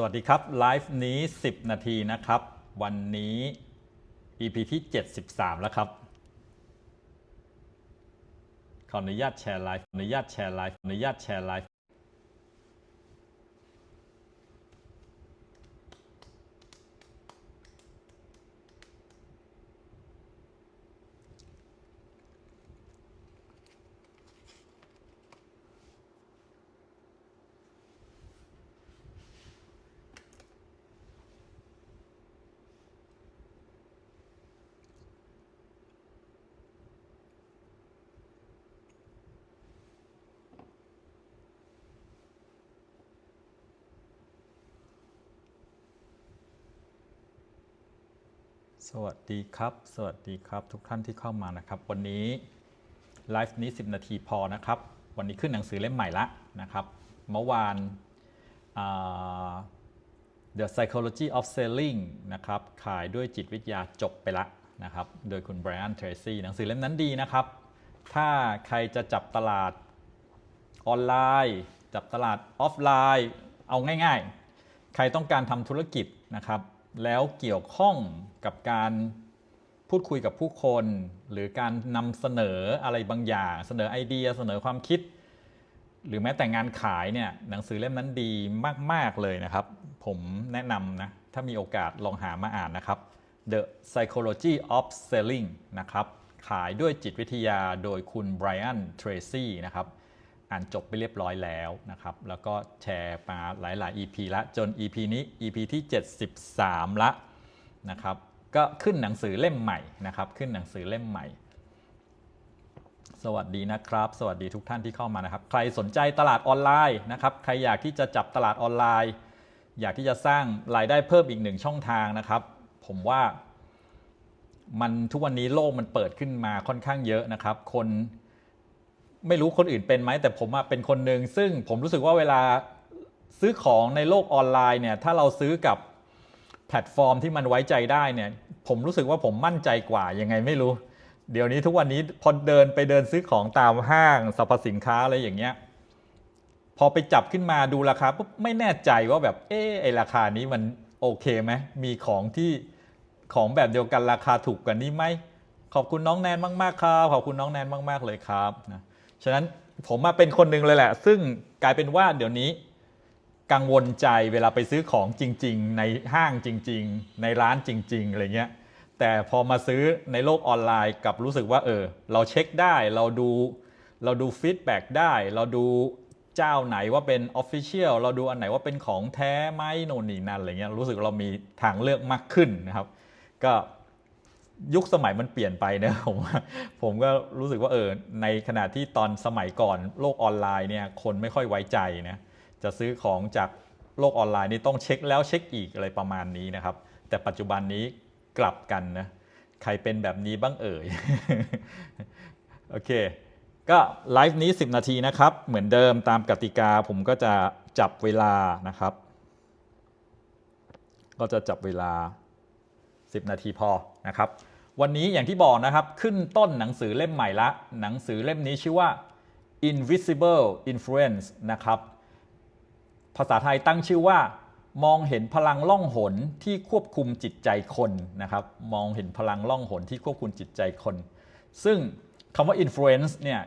สวัสดีครับ ไลฟ์นี้ 10 นาทีนะครับ วันนี้ EP ที่ 73 แล้วครับ ขออนุญาตแชร์ไลฟ์ขออนุญาตแชร์ไลฟ์ขออนุญาตแชร์ไลฟ์ สวัสดีครับ สวัสดีครับ ทุกท่านที่เข้ามานะครับ วันนี้ไลฟ์นี้ 10 นาทีพอนะครับ วันนี้ขึ้นหนังสือเล่มใหม่ละนะครับ เมื่อวาน The Psychology of Selling นะครับ ขายด้วยจิตวิทยาจบไปละนะครับ โดยคุณ Brian Tracy หนังสือเล่มนั้นดีนะครับ ถ้าใครจะจับตลาดออนไลน์ จับตลาดออฟไลน์ เอาง่ายๆ ใครต้องการทำธุรกิจนะครับ แล้วเกี่ยวข้องกับการพูดคุยกับผู้คน หรือการนำเสนออะไรบางอย่าง เสนอไอเดีย เสนอความคิด หรือแม้แต่งานขายเนี่ยหนังสือเล่มนั้นดีมาก ๆ เลยนะครับ ผมแนะนำนะ ถ้ามีโอกาสลองหามาอ่านนะครับ The Psychology of Selling นะครับ ขายด้วยจิตวิทยาโดยคุณ Brian Tracy นะครับ อ่านจบไปเรียบร้อยแล้วนะครับ แล้วก็แชร์มาหลาย ๆ EP ละจน EP นี้ EP ที่ 73 ละนะครับ ก็ขึ้นหนังสือเล่มใหม่นะครับ ขึ้นหนังสือเล่มใหม่ สวัสดีนะครับ สวัสดีทุกท่านที่เข้ามานะครับ ใครสนใจตลาดออนไลน์นะครับ ใครอยากที่จะจับตลาดออนไลน์ อยากที่จะสร้างรายได้เพิ่มอีกหนึ่งช่องทางนะครับ ผมว่ามันทุกวันนี้โลกมันเปิดขึ้นมาค่อนข้างเยอะนะครับ คน ไม่รู้คนอื่นเป็นไหมแต่ผมอะเป็นคนหนึ่งซึ่งผมรู้สึกว่าเวลาซื้อของในโลกออนไลน์เนี่ยถ้าเราซื้อกับแพลตฟอร์มที่มันไว้ใจได้เนี่ยผมรู้สึกว่าผมมั่นใจกว่ายังไงไม่รู้ เดี๋ยวนี้ทุกวันนี้พอเดินไปเดินซื้อของตามห้างสรรพสินค้าอะไรอย่างเงี้ยพอไปจับขึ้นมาดูราคาปุ๊บไม่แน่ใจว่าแบบเออไอราคานี้มันโอเคไหมมีของที่ของแบบเดียวกันราคาถูกกว่านี้ไหมขอบคุณน้องแนนมากๆครับขอบคุณน้องแนนมาก ๆเลยครับนะ ฉะนั้นผมมาเป็นคนหนึ่งเลยแหละ ซึ่งกลายเป็นว่าเดี๋ยวนี้กังวลใจเวลาไปซื้อของจริง ๆ ในห้างจริง ๆ ในร้านจริง ๆอะไรเงี้ยแต่พอมาซื้อในโลกออนไลน์กลับรู้สึกว่าเออ เราเช็คได้เราดูเราดูฟีดแบ็กได้ เราดูเจ้าไหนว่าเป็นออฟฟิเชียลเราดูอันไหนว่าเป็นของแท้ไหมโน่นนี่นั่นอะไรเงี้ยรู้สึกเรามีทางเลือกมากขึ้นนะครับ ก็ ยุคสมัยมันเปลี่ยนไปนะผมผมก็รู้สึกว่าเออในขณะที่ตอนสมัยก่อนโลกออนไลน์เนี่ยคนไม่ค่อยไว้ใจนะจะซื้อของจากโลกออนไลน์นี่ต้องเช็คแล้วเช็คอีกอะไรประมาณนี้นะครับ แต่ปัจจุบันนี้กลับกันนะใครเป็นแบบนี้บ้างเอ่ยโอเค ก็ไลฟ์นี้ 10 นาทีนะครับ เหมือนเดิมตามกติกาผมก็จะจับเวลานะครับ ก็จะจับเวลา 10 นาทีพอนะครับ วันนี้อย่างที่บอกนะครับ ขึ้นต้นหนังสือเล่มใหม่ละ หนังสือเล่มนี้ชื่อว่า Invisible Influence นะครับ ภาษาไทยตั้งชื่อว่า มองเห็นพลังล่องหนที่ควบคุมจิตใจคนนะครับ มองเห็นพลังล่องหนที่ควบคุมจิตใจคน ซึ่งคำว่า influence เนี่ย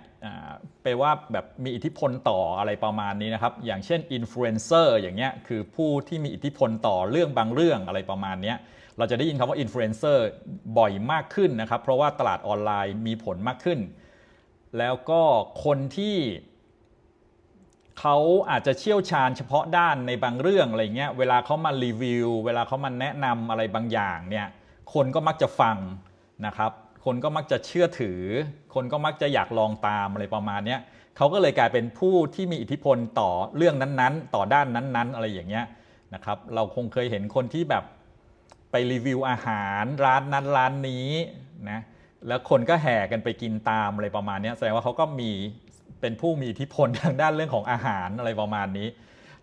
แปลว่าแบบมีอิทธิพลต่ออะไรประมาณนี้นะครับ อย่างเช่น influencer อย่างเงี้ยคือผู้ที่มีอิทธิพลต่อเรื่องบางเรื่องอะไรประมาณเนี้ย เราจะได้ยินคำว่า influencer บ่อยมากขึ้นนะครับ เพราะว่าตลาดออนไลน์มีผลมากขึ้น แล้วก็คนที่เขาอาจจะเชี่ยวชาญเฉพาะด้านในบางเรื่องอะไรเงี้ย เวลาเขามารีวิว เวลาเขามาแนะนำอะไรบางอย่างเนี่ย คนก็มักจะฟังนะครับ คนก็มักจะเชื่อถือ คนก็มักจะอยากลองตามอะไรประมาณเนี้ยเขาก็เลยกลายเป็นผู้ที่มีอิทธิพลต่อเรื่องนั้นๆ ต่อด้านนั้น ๆ อะไรอย่างเงี้ยนะครับ เราคงเคยเห็นคนที่แบบ ไปรีวิวอาหารร้านนั้นร้านนี้นะแล้วคนก็แห่กันไปกินตามอะไรประมาณนี้แสดงว่าเขาก็มีเป็นผู้มีอิทธิพลทางด้านเรื่องของอาหารอะไรประมาณนี้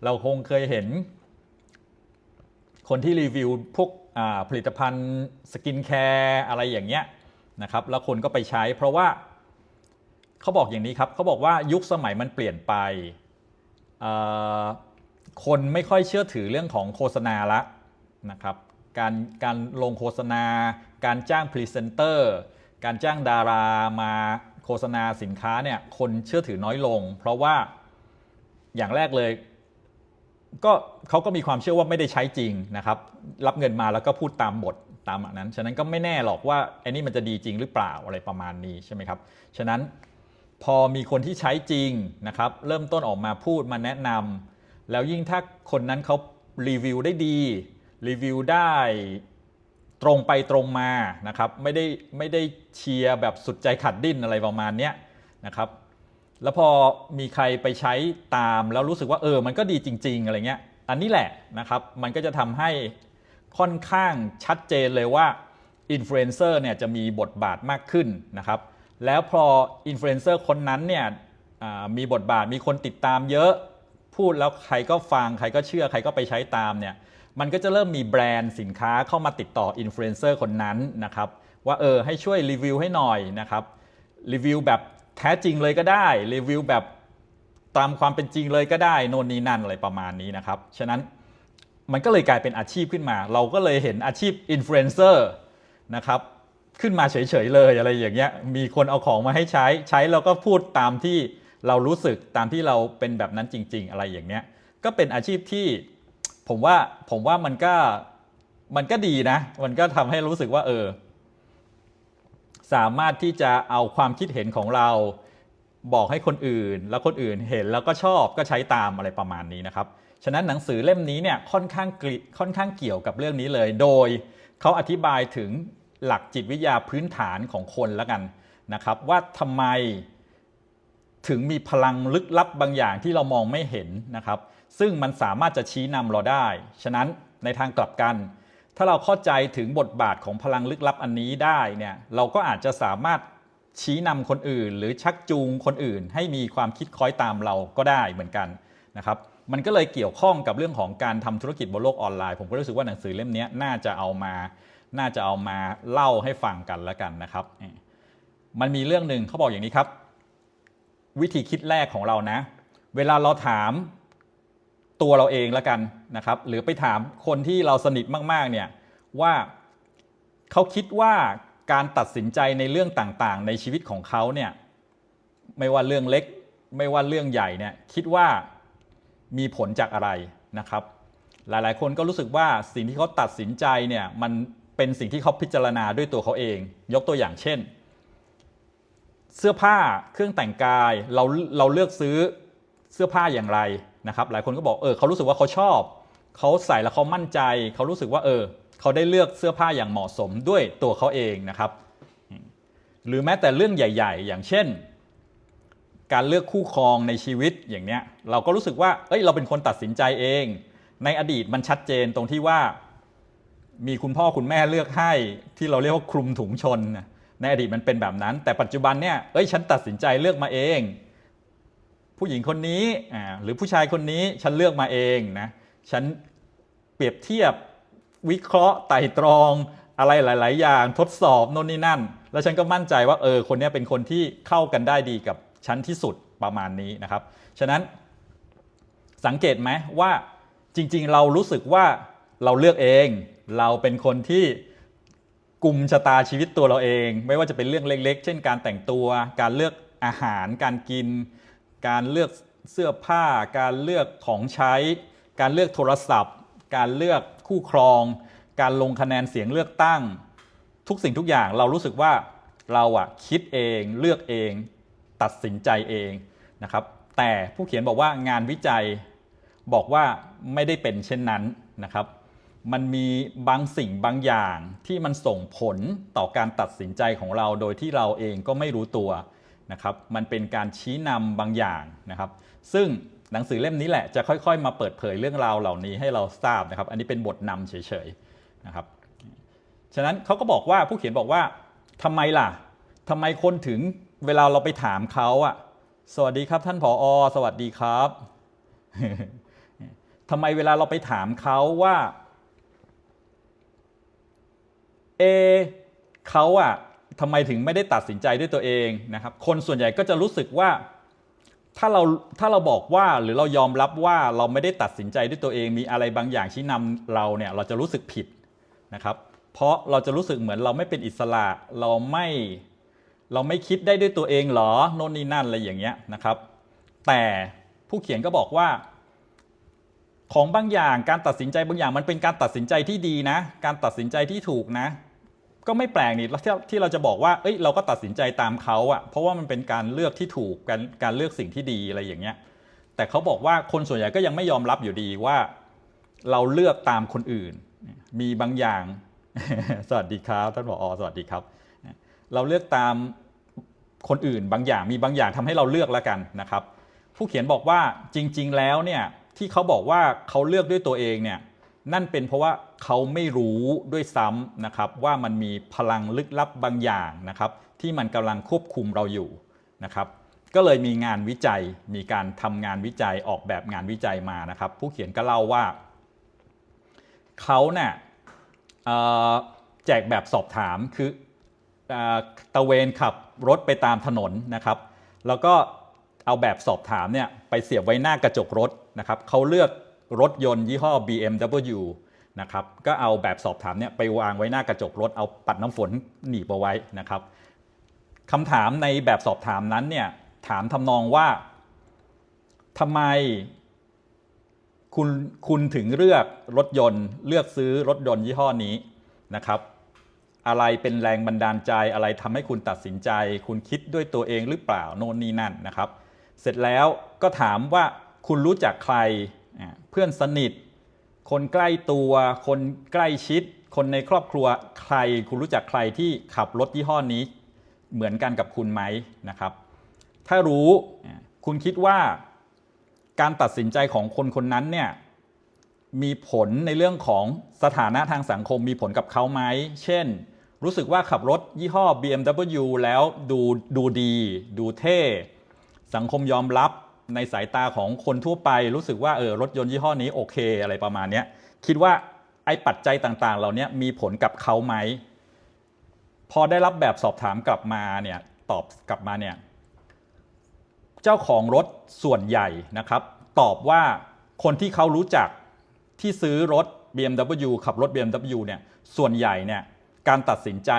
เราคงเคยเห็น คนที่รีวิวพวกผลิตภัณฑ์สกินแคร์อะไรอย่างเงี้ยนะครับแล้วคนก็ไปใช้ เพราะว่าเขาบอกอย่างนี้ครับเขาบอกว่ายุคสมัยมันเปลี่ยนไป คนไม่ค่อยเชื่อถือเรื่องของโฆษณาละนะครับ การการลงโฆษณา การจ้างพรีเซนเตอร์การจ้างดารามาโฆษณาสินค้าเนี่ยคนเชื่อถือน้อยลง เพราะว่าอย่างแรกเลยก็เขาก็มีความเชื่อว่าไม่ได้ใช้จริงนะครับ รับเงินมาแล้วก็พูดตามบทตามนนั้น ฉะนั้นก็ไม่แน่หรอกว่าไอ้นี่มันจะดีจริงหรือเปล่าอะไรประมาณนี้ใช่ไหมครับฉะนั้นพอมีคนที่ใช้จริงนะครับ เริ่มต้นออกมาพูดมาแนะนำแล้วยิ่งถ้าคนนั้นเขารีวิวได้ดี รีวิวได้ตรงไปตรงมานะครับไม่ได้ไม่ได้เชียร์แบบสุดใจขัดดิ้นอะไรประมาณเนี้ยนะครับแล้วพอมีใครไปใช้ตามแล้วรู้สึกว่าเออมันก็ดีจริง ๆ อะไรเงี้ยอันนี้แหละนะครับมันก็จะทำให้ค่อนข้างชัดเจนเลยว่าอินฟลูเอนเซอร์เนี่ยจะมีบทบาทมากขึ้นนะครับแล้วพออินฟลูเอนเซอร์คนนั้นเนี่ยมีบทบาทมีคนติดตามเยอะพูดแล้วใครก็ฟังใครก็เชื่อใครก็ไปใช้ตามเนี่ย มันก็จะเริ่มมีแบรนด์สินค้าเข้ามาติดต่ออินฟลูเอนเซอร์คนนั้นนะครับว่าเออให้ช่วยรีวิวให้หน่อยนะครับรีวิวแบบแท้จริงเลยก็ได้รีวิวแบบตามความเป็นจริงเลยก็ได้โน่นนี่นั่นอะไรประมาณนี้นะครับฉะนั้นมันก็เลยกลายเป็นอาชีพขึ้นมา เราก็เลยเห็นอาชีพอินฟลูเอนเซอร์นะครับขึ้นมาเฉยๆเลยอะไรอย่างเงี้ยมีคนเอาของมาให้ใช้ใช้แล้วก็พูดตามที่เรารู้สึกตามที่เราเป็นแบบนั้นจริง ๆ อะไรอย่างเงี้ยก็เป็นอาชีพที่ ผมว่าผมว่ามันก็มันก็ดีนะ มันก็ทำให้รู้สึกว่า เออ สามารถที่จะเอาความคิดเห็นของเราบอกให้คนอื่น แล้วคนอื่นเห็นแล้วก็ชอบก็ใช้ตามอะไรประมาณนี้นะครับ ฉะนั้นหนังสือเล่มนี้เนี่ยค่อนข้างค่อนข้างเกี่ยวกับเรื่องนี้เลย โดยเขาอธิบายถึงหลักจิตวิทยาพื้นฐานของคนแล้วกันนะครับ ว่าทำไมถึงมีพลังลึกลับบางอย่างที่เรามองไม่เห็นนะครับ ซึ่งมันสามารถจะชี้นำเราได้ ฉะนั้นในทางกลับกัน ถ้าเราเข้าใจถึงบทบาทของพลังลึกลับอันนี้ได้เนี่ยเราก็อาจจะสามารถชี้นำคนอื่น หรือชักจูงคนอื่น ให้มีความคิดคล้อยตามเราก็ได้เหมือนกันนะครับมันก็เลยเกี่ยวข้องกับเรื่องของการทำธุรกิจบนโลกออนไลน์ ผมก็รู้สึกว่าหนังสือเล่มนี้น่าจะเอามา น่าจะเอามาเล่าให้ฟังกันแล้วกันนะครับ มันมีเรื่องหนึ่งเขาบอกอย่างนี้ครับ วิธีคิดแรกของเรานะ เวลาเราถาม ตัวเราเองแล้วกันนะครับ หรือไปถามคนที่เราสนิทมากๆเนี่ยว่าเขาคิดว่าการตัดสินใจในเรื่องต่างๆ ในชีวิตของเขาเนี่ยไม่ว่าเรื่องเล็ก ไม่ว่าเรื่องใหญ่เนี่ยคิดว่ามีผลจากอะไรนะครับ หลายๆ คนก็รู้สึกว่าสิ่งที่เขาตัดสินใจเนี่ยมันเป็นสิ่งที่เขาพิจารณาด้วยตัวเขาเอง ยกตัวอย่างเช่น เสื้อผ้าเครื่องแต่งกายเราเราเลือกซื้อเสื้อผ้าอย่างไร นะครับหลายคนก็บอกเออเขารู้สึกว่าเขาชอบ เขาใส่แล้วเขามั่นใจ เขารู้สึกว่าเออเขาได้เลือกเสื้อผ้าอย่างเหมาะสมด้วยตัวเขาเองนะครับ หรือแม้แต่เรื่องใหญ่ ๆ อย่างเช่น การเลือกคู่ครองในชีวิตอย่างเนี้ยเราก็รู้สึกว่าเอ้ยเราเป็นคนตัดสินใจเอง ในอดีตมันชัดเจนตรงที่ว่า มีคุณพ่อคุณแม่เลือกให้ที่เราเรียกว่าคลุมถุงชน ในอดีตมันเป็นแบบนั้น แต่ปัจจุบันเนี่ยเอ้ยฉันตัดสินใจเลือกมาเอง ผู้หญิงคนนี้หรือผู้ชายคนนี้ฉันเลือกมาเองนะฉันเปรียบเทียบวิเคราะห์ไต่ตรองอะไรหลาย ๆ อย่างทดสอบโน่นนี่นั่น แล้วฉันก็มั่นใจว่าเออคนนี้เป็นคนที่เข้ากันได้ดีกับฉันที่สุดประมาณนี้นะครับ ฉะนั้นสังเกตไหมว่าจริง ๆ เรารู้สึกว่าเราเลือกเอง เราเป็นคนที่กลุ่มชะตาชีวิตตัวเราเอง ไม่ว่าจะเป็นเรื่องเล็ก ๆ เช่น การแต่งตัว การเลือกอาหาร การกิน การเลือกเสื้อผ้า การเลือกของใช้ การเลือกโทรศัพท์ การเลือกคู่ครอง การลงคะแนนเสียงเลือกตั้ง ทุกสิ่งทุกอย่างเรารู้สึกว่าเราอะคิดเองเลือกเอง ตัดสินใจเองนะครับ แต่ผู้เขียนบอกว่างานวิจัยบอกว่าไม่ได้เป็นเช่นนั้นนะครับ มันมีบางสิ่งบางอย่างที่มันส่งผลต่อการตัดสินใจของเราโดยที่เราเองก็ไม่รู้ตัว นะครับมันเป็นการชี้นำบางอย่างนะครับ ซึ่งหนังสือเล่มนี้แหละจะค่อยๆ มาเปิดเผยเรื่องราวเหล่านี้ให้เราทราบนะครับ อันนี้เป็นบทนำเฉยๆนะครับฉะนั้นเขาก็บอกว่าผู้เขียนบอกว่าทำไมล่ะทำไมคนถึงเวลาเราไปถามเขาอะสวัสดีครับท่านผออสวัสดีครับทำไมเวลาเราไปถามเขาว่า เอเขาอะ ทำไมถึงไม่ได้ตัดสินใจด้วยตัวเองนะครับ คนส่วนใหญ่ก็จะรู้สึกว่า ถ้าเราถ้าเราบอกว่าหรือเรายอมรับว่าเราไม่ได้ตัดสินใจด้วยตัวเอง มีอะไรบางอย่างชี้นำเราเนี่ยเราจะรู้สึกผิดนะครับ เพราะเราจะรู้สึกเหมือนเราไม่เป็นอิสระเราไม่เราไม่คิดได้ด้วยตัวเองเหรอโน่นนี่นั่นอะไรอย่างเงี้ยนะครับ แต่ผู้เขียนก็บอกว่า ของบางอย่างการตัดสินใจบางอย่างมันเป็นการตัดสินใจที่ดีนะ การตัดสินใจที่ถูกนะ ก็ไม่แปลกนี่ที่ที่เราจะบอกว่า เอ้ยเราก็ตัดสินใจตามเขาอะเพราะว่ามันเป็นการเลือกที่ถูกการการเลือกสิ่งที่ดีอะไรอย่างเงี้ย แต่เขาบอกว่าคนส่วนใหญ่ก็ยังไม่ยอมรับอยู่ดีว่า เราเลือกตามคนอื่น มีบางอย่าง สวัสดีครับท่านผอสวัสดีครับ เราเลือกตามคนอื่นบางอย่างมีบางอย่างทำให้เราเลือกแล้วกันนะครับ ผู้เขียนบอกว่าจริง ๆ แล้วเนี่ยที่เขาบอกว่าเขาเลือกด้วยตัวเองเนี่ย นั่นเป็นเพราะว่าเขาไม่รู้ด้วยซ้ำนะครับว่ามันมีพลังลึกลับบางอย่างนะครับที่มันกำลังควบคุมเราอยู่นะครับก็เลยมีงานวิจัยมีการทำงานวิจัยออกแบบงานวิจัยมานะครับ ผู้เขียนก็เล่าว่าเขาเนี่ยแจกแบบสอบถามคืออตะเวนขับรถไปตามถนนนะครับ แล้วก็เอาแบบสอบถามเนี่ยไปเสียบไว้หน้ากระจกรถนะครับเขาเลือก รถยนต์ยี่ห้อ BMW นะครับก็เอาแบบสอบถามเนี่ยไปวางไว้หน้ากระจกรถเอาปัดน้ำฝนหนีบเอาไว้นะครับคำถามในแบบสอบถามนั้นเนี่ยถามทำนองว่าทำไมคุณคุณถึงเลือกรถยนต์ เลือกซื้อรถยนต์ยี่ห้อนี้นะครับ อะไรเป็นแรงบันดาลใจอะไรทำให้คุณตัดสินใจ คุณคิดด้วยตัวเองหรือเปล่าโน่นนี่นั่นนะครับ เสร็จแล้วก็ถามว่าคุณรู้จักใคร เพื่อนสนิท คนใกล้ตัว คนใกล้ชิด คนในครอบครัวใคร คุณรู้จักใครที่ขับรถยี่ห้อนี้ เหมือนกันกับคุณไหมนะครับ ถ้ารู้คุณคิดว่าการตัดสินใจของคนคนนั้นเนี่ยมีผลในเรื่องของสถานะทางสังคมมีผลกับเขาไหม เช่น รู้สึกว่าขับรถยี่ห้อ BMW แล้วดูดูดี ดูเท่ สังคมยอมรับ ในสายตาของคนทั่วไปรู้สึกว่าเออรถยนต์ยี่ห้อนี้โอเคอะไรประมาณนี้คิดว่าไอ้ปัจจัยต่างๆ เหล่านี้มีผลกับเขาไหม พอได้รับแบบสอบถามกลับมาเนี่ยตอบกลับมาเนี่ยเจ้าของรถส่วนใหญ่นะครับ ตอบว่าคนที่เขารู้จักที่ซื้อรถ BMW ขับรถ BMW เนี่ยส่วนใหญ่เนี่ยการตัดสินใจ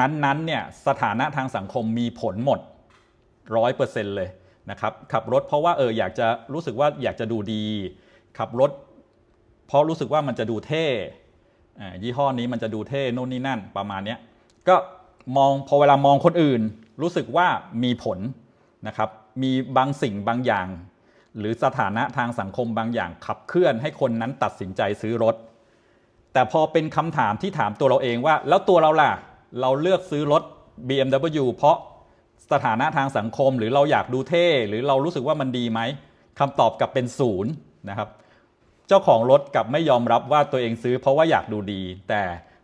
นั้นๆเนี่ยสถานะทางสังคมมีผลหมดร้อยเปอร์เซ็นต์เลย นะครับขับรถเพราะว่าเอออยากจะรู้สึกว่าอยากจะดูดี ขับรถ เพราะรู้สึกว่ามันจะดูเท่ยี่ห้อนี้มันจะดูเท่โน่นนี่นั่นประมาณนี้ก็มองพอเวลามองคนอื่น รู้สึกว่ามีผลนะครับมีบางสิ่งบางอย่าง หรือสถานะทางสังคมบางอย่างขับเคลื่อนให้คนนั้นตัดสินใจซื้อรถ แต่พอเป็นคำถามที่ถามตัวเราเองว่า แล้วตัวเราล่ะ เราเลือกซื้อรถ BMW เพราะ สถานะทางสังคม หรือเราอยากดูเท่ หรือเรารู้สึกว่ามันดีไหมคำตอบกลับเป็นศูนย์นะครับ เจ้าของรถกลับไม่ยอมรับว่าตัวเองซื้อ เพราะว่าอยากดูดี แต่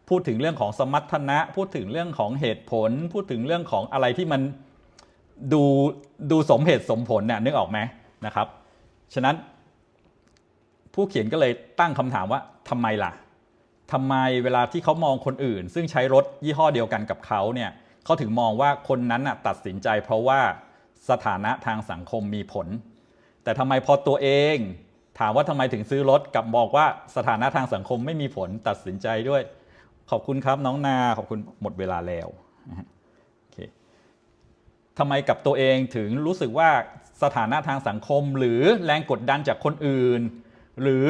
พูดถึงเรื่องของสมรรถนะ พูดถึงเรื่องของเหตุผล พูดถึงเรื่องของอะไรที่มันดูดูสมเหตุสมผลเนี่ยนึกออกไหมนะครับ ฉะนั้น ผู้เขียนก็เลยตั้งคำถามว่าทำไมล่ะทำไมเวลาที่เขามองคนอื่น ซึ่งใช้รถยี่ห้อเดียวกันกับเขาเนี่ย เขาถึงมองว่าคนนั้นน่ะตัดสินใจเพราะว่าสถานะทางสังคมมีผล แต่ทำไมพอตัวเอง ถามว่าทำไมถึงซื้อรถกับบอกว่าสถานะทางสังคมไม่มีผลตัดสินใจด้วย ขอบคุณครับน้องนาขอบคุณหมดเวลาแล้วโอเคทำไมกับตัวเองถึงรู้สึกว่าสถานะทางสังคม หรือแรงกดดันจากคนอื่น หรือ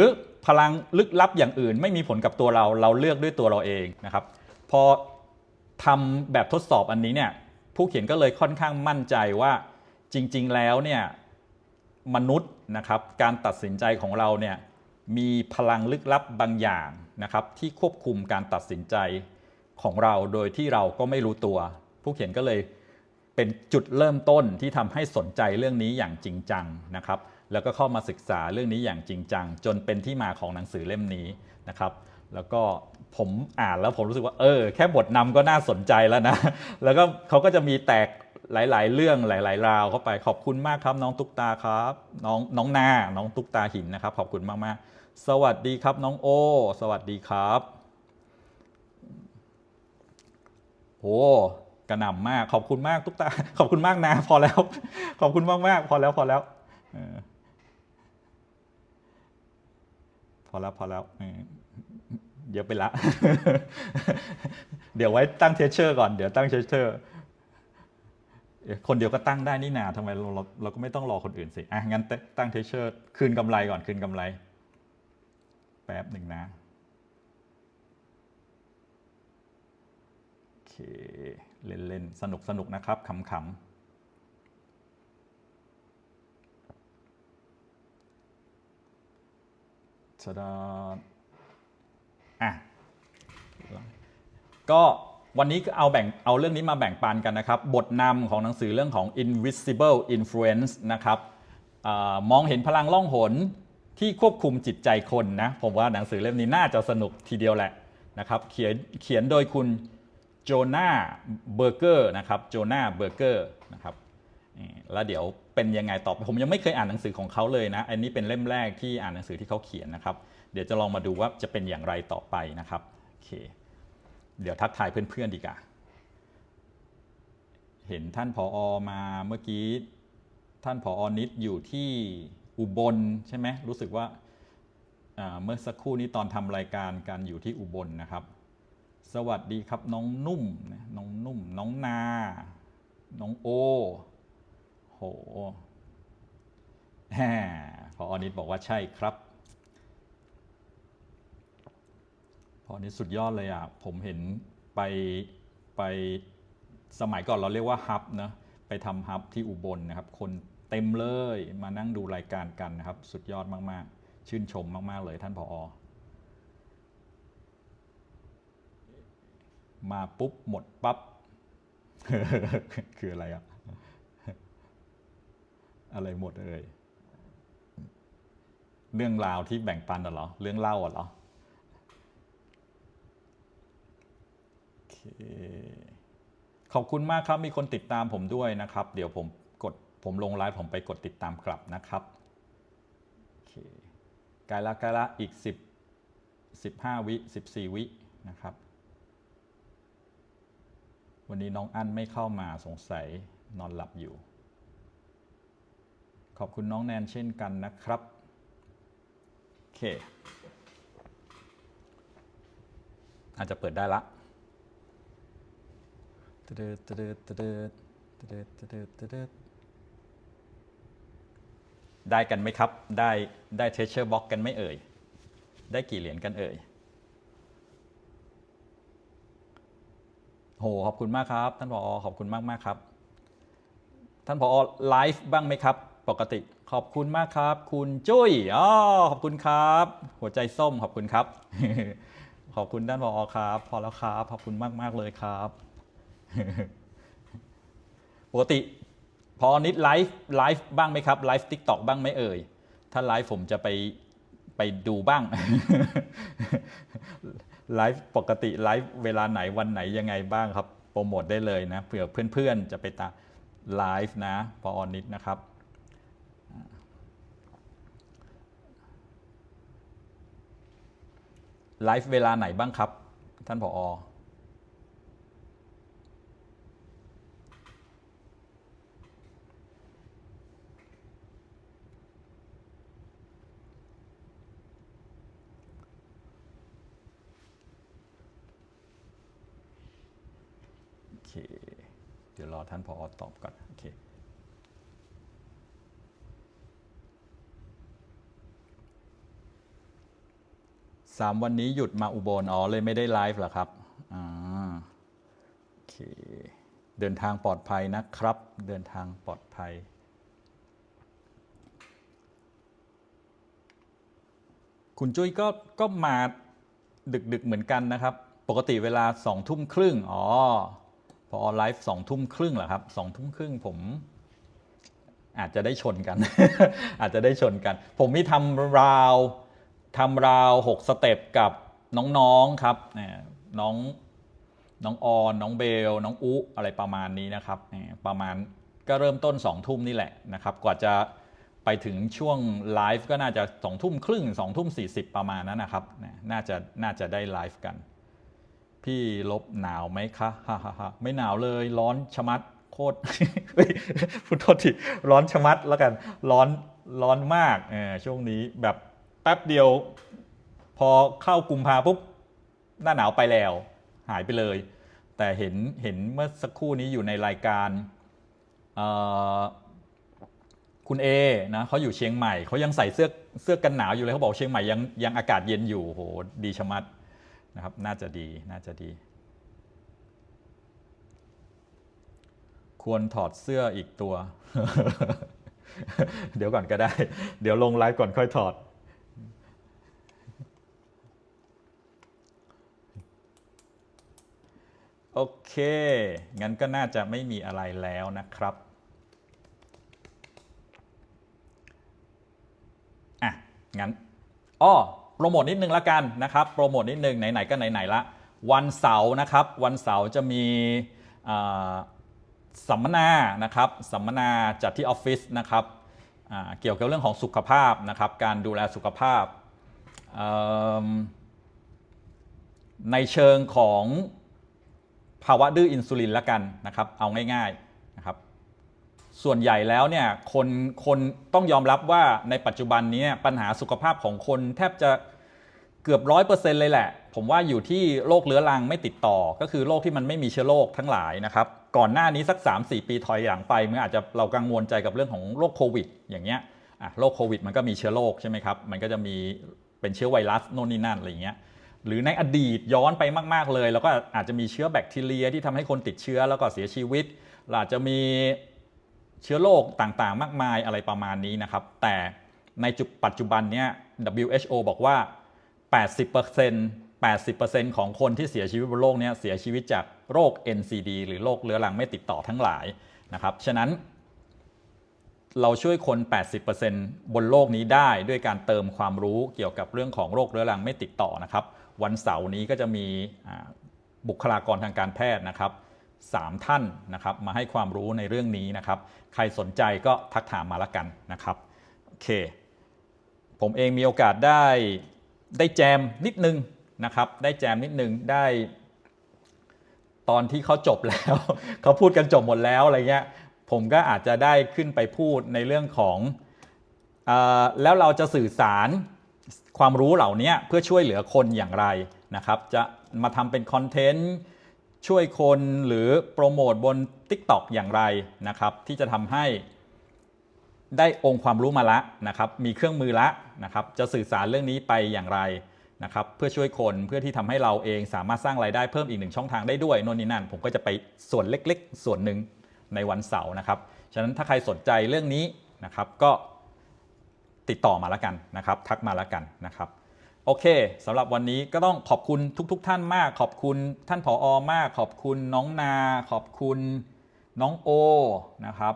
พลังลึกลับอย่างอื่น ไม่มีผลกับตัวเราเราเลือกด้วยตัวเราเองนะครับ พอ ทำแบบทดสอบอันนี้เนี่ยผู้เขียนก็เลยค่อนข้างมั่นใจว่าจริง ๆ แล้วเนี่ยมนุษย์นะครับการตัดสินใจของเราเนี่ยมีพลังลึกลับบางอย่างนะครับที่ควบคุมการตัดสินใจของเราโดยที่เราก็ไม่รู้ตัว ผู้เขียนก็เลยเป็นจุดเริ่มต้นที่ทำให้สนใจเรื่องนี้อย่างจริงจังนะครับ แล้วก็เข้ามาศึกษาเรื่องนี้อย่างจริงจัง จนเป็นที่มาของหนังสือเล่มนี้นะครับ แล้วก็ ผมอ่านแล้วผมรู้สึกว่าเออแค่บทนำก็น่าสนใจแล้วนะ แล้วก็เขาก็จะมีแตกหลาย ๆ เรื่องหลาย ๆ ราวเข้าไปขอบคุณมากครับ น้องตุ๊กตาครับ น้องน้องนาน้องตุ๊กตาหินนะครับ ขอบคุณมากๆ สวัสดีครับน้องโอ สวัสดีครับโหกระหน่ำมาก ขอบคุณมากทุกตา ขอบคุณมากนะพอแล้ว ขอบคุณมากมากๆพอแล้วพอแล้วพอแล้วพอแล้ว เยอะไปละ เดี๋ยวไว้ตั้งเทเชอร์ก่อน เดี๋ยวตั้งเทเชอร์คนเดียวก็ตั้งได้นี่นาทำไมเราเราเราก็ไม่ต้องรอคนอื่นสิ อะ งั้นตั้งเทเชอร์คืนกำไรก่อนคืนกำไร แป๊บหนึ่งนะ โอเค เล่นเล่นสนุกสนุกนะครับขำขำชดาอะ ก็วันนี้เอาแบ่งเอาเรื่องนี้มาแบ่งปันกันนะครับ บทนำของหนังสือเรื่องของ invisible influence นะครับอมองเห็นพลังล่องหนที่ควบคุมจิตใจคนนะ ผมว่าหนังสือเล่มนี้น่าจะสนุกทีเดียวแหละนะครับ เขียนเขียนโดยคุณโจนาเบอร์เกอร์นะครับ โจนาเบอร์เกอร์นะครับ แล้วเดี๋ยวเป็นยังไงต่อไป ผมยังไม่เคยอ่านหนังสือของเขาเลยนะ อันนี้เป็นเล่มแรกที่อ่านหนังสือที่เขาเขียนนะครับ เดี๋ยวจะลองมาดูว่าจะเป็นอย่างไรต่อไปนะครับ โอเค เดี๋ยวทักทายเพื่อนๆดีกว่า เห็นท่านผออมาเมื่อกี้ ท่านผออนิดอยู่ที่อุบลใช่ไหมรู้สึกว่าเมื่อสักครู่นี้ตอนทำรายการการอยู่ที่อุบลนะครับ สวัสดีครับน้องนุ่มนะน้องนุ่ม น้องนา น้องโอ โหแหมพออนิดบอกว่าใช่ครับ พอนี้สุดยอดเลยอะผมเห็นไปไปสมัยก่อนเราเรียกว่าฮับนะไปทำฮับที่อุบลนะครับ คนเต็มเลยมานั่งดูรายการกันนะครับ สุดยอดมาก ๆ ชื่นชมมาก ๆ เลยท่านผออมาปุ๊บหมดปั๊บคืออะไรอะอะไรหมดเอ่ยเรื่องราวที่แบ่งปันน่ะเหรอ เรื่องเล่าอะเหรอ โอเค ขอบคุณมากครับ มีคนติดตามผมด้วยนะครับ เดี๋ยวผมกดผมลงไลฟ์ผมไปกดติดตามกลับนะครับโอเคกล้ละกล้ละอีก 10 15 วิ 14 วินะครับ วันนี้น้องอั้นไม่เข้ามาสงสัยนอนหลับอยู่ ขอบคุณน้องแนนเช่นกันนะครับโอเคอาจจะเปิดได้ละ ตดตดตดตดตดตดตได้กันไหมครับ ได้ได้เทเชอร์บ็อกกันไม่เอ่ย ได้กี่เหรียญกันเอ่ย โห ขอบคุณมากครับ ท่านผอขอบคุณมากมากครับ ท่านผอไลฟ์บ้างไหมครับ ปกติ ขอบคุณมากครับ คุณจุ้ยอ๋อขอบคุณครับ หัวใจส้มขอบคุณครับ ขอบคุณท่านผอครับ พอแล้วครับ ขอบคุณมากมากเลยครับ ปกติ พอนิดไลฟ์ไลฟ์บ้างไหมครับไลฟ์ทิกตอกบ้างไหมเอ่ย ถ้าไลฟ์ผมจะไปไปดูบ้างไลฟ์ปกติไลฟ์เวลาไหนวันไหนยังไงบ้างครับโปรโมทได้เลยนะเผื่อเพื่อนๆจะไปตาไลฟ์นะพออนิดนะครับไลฟ์เวลาไหนบ้างครับ ท่านผออ เคเดี๋ยวรอท่านผอตอบก่อน โอเคสามวันนี้หยุดมาอุบลอ๋อเลยไม่ได้ไลฟ์เหรอครับอ่าโอเค เดินทางปลอดภัยนะครับ เดินทางปลอดภัย คุณจุ้ยก็ก็มาดึกดึกๆเหมือนกันนะครับ ปกติเวลาสองทุ่มครึ่งอ๋อ พอไลฟ์สองทุ่มครึ่งเหรอครับสองทุ่มครึ่งผมอาจจะได้ชนกัน อาจจะได้ชนกัน ผมมีทำราวทำราวหกสเต็ปกับน้องๆครับนี่น้องน้องออน น้องเบล น้องอุอะไรประมาณนี้นะครับ ประมาณก็เริ่มต้นสองทุ่มนี่แหละนะครับ กว่าจะไปถึงช่วงไลฟ์ก็น่าจะสองทุ่มครึ่งสองทุ่มสี่สิบประมาณนั้นนะครับ น่าจะน่าจะได้ไลฟ์กัน พี่ลบหนาวไหมคะฮ่าฮ่าไม่หนาวเลยร้อนชะมัดโคตรเฮ้ยพูดโทษทีร้อนชะมัดแล้วกัน ร้อนร้อนมากเออช่วงนี้แบบแป๊บเดียว พอเข้ากุมภาปุ๊บหน้าหนาวไปแล้ว หายไปเลย แต่เห็นเห็นเมื่อสักครู่นี้อยู่ในรายการคุณเอนะเขาอยู่เชียงใหม่เขายังใส่เสื้อเสื้อกันหนาวอยู่เลยเขาบอกเชียงใหม่ยังยังอากาศเย็นอยู่โหดีชะมัด นะครับ น่าจะดี น่าจะดี ควรถอดเสื้ออีกตัว เดี๋ยวก่อนก็ได้ เดี๋ยวลงไลฟ์ก่อนค่อยถอด โอเค งั้นก็น่าจะไม่มีอะไรแล้วนะครับอะงั้นอ้อ โปรโมทนิดนึงละกันนะครับโปรโมทนิดนึงไหนๆก็ไหนๆละ วันเสาร์นะครับ วันเสาร์จะมีสัมมนานะครับสัมมนาจัดที่ออฟฟิศนะครับเกี่ยวกับเรื่องของสุขภาพนะครับ การดูแลสุขภาพ ในเชิงของภาวะดื้ออินซูลินละกันนะครับ เอาง่ายๆ ส่วนใหญ่แล้วเนี่ยคนคนต้องยอมรับว่าในปัจจุบันนี้ปัญหาสุขภาพของคนแทบจะเกือบร้อยเปอร์เซ็นต์เลยแหละ ผมว่าอยู่ที่โรคเรื้อรังไม่ติดต่อ ก็คือโรคที่มันไม่มีเชื้อโรคทั้งหลายนะครับ ก่อนหน้านี้สัก 3-4 ปีถอยหลังไปมันอาจจะเรากังวลใจกับเรื่องของโรคโควิด อย่างเงี้ยอะโรคโควิดมันก็มีเชื้อโรคใช่ไหมครับมันก็จะมีเป็นเชื้อไวรัสโน่นนี่นั่นอะไรอย่างเงี้ยหรือในอดีตย้อนไปมาก ๆ เลย แล้วก็อาจจะมีเชื้อแบคทีเรียที่ทำให้คนติดเชื้อแล้วก็เสียชีวิตอาจจะมี เชื้อโรคต่างๆ มากมายอะไรประมาณนี้นะครับ แต่ในจุดปัจจุบันเนี้ย WHO บอกว่า 80% 80%ของคนที่เสียชีวิตบนโลกเนี้ยเสียชีวิตจากโรค NCD หรือโรคเรื้อรังไม่ติดต่อทั้งหลายนะครับ ฉะนั้น เราช่วยคน 80%บนโลกนี้ได้ด้วยการเติมความรู้เกี่ยวกับเรื่องของโรคเรื้อรังไม่ติดต่อนะครับ วันเสาร์นี้ก็จะมีบุคลากรทางการแพทย์นะครับ สามท่านนะครับมาให้ความรู้ในเรื่องนี้นะครับ ใครสนใจก็ทักถามมาละกันนะครับโอเค ผมเองมีโอกาสได้ได้แจมนิดนึงนะครับ ได้แจมนิดนึงได้ ตอนที่เขาจบแล้ว เขาพูดกันจบหมดแล้วอะไรเงี้ยผมก็อาจจะได้ขึ้นไปพูดในเรื่องของออแล้วเราจะสื่อสารความรู้เหล่านี้เพื่อช่วยเหลือคนอย่างไรนะครับ จะมาทำเป็นคอนเทนต์ ช่วยคนหรือโปรโมทบน TikTok อย่างไรนะครับ ที่จะทำให้ได้องค์ความรู้มาละนะครับ มีเครื่องมือละนะครับ จะสื่อสารเรื่องนี้ไปอย่างไรนะครับ เพื่อช่วยคนเพื่อที่ทำให้เราเองสามารถสร้างรายได้เพิ่มอีกหนึ่งช่องทางได้ด้วยน่นนี่นั่น ผมก็จะไปส่วนเล็กๆ ส่วนหนึ่งในวันเสาร์นะครับ ฉะนั้นถ้าใครสนใจเรื่องนี้นะครับก็ติดต่อมาแล้วกันนะครับ ทักมาแล้วกันนะครับ โอเคสำหรับวันนี้ก็ต้องขอบคุณทุกๆท่านมาก ขอบคุณท่านผออมาก ขอบคุณน้องนา ขอบคุณน้องโอนะครับ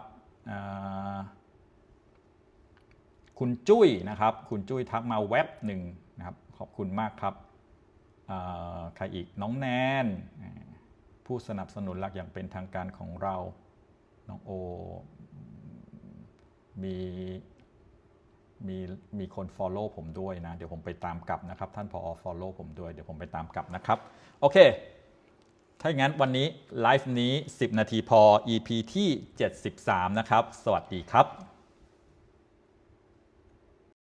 คุณจุ้ยนะครับ คุณจุ้ยทักมาแว็บหนึ่งนะครับ ขอบคุณมากครับใครอีกน้องแนน ผู้สนับสนุนหลักอย่างเป็นทางการของเรา น้องโอ มี มีมีคน Follow ผมด้วยนะ เดี๋ยวผมไปตามกลับนะครับ ท่านพอ Follow ผมด้วย เดี๋ยวผมไปตามกลับนะครับ โอเค ถ้าอย่างนั้นวันนี้ไลฟ์นี้ 10 นาทีพอ EP ที่ 73 นะครับ สวัสดีครับ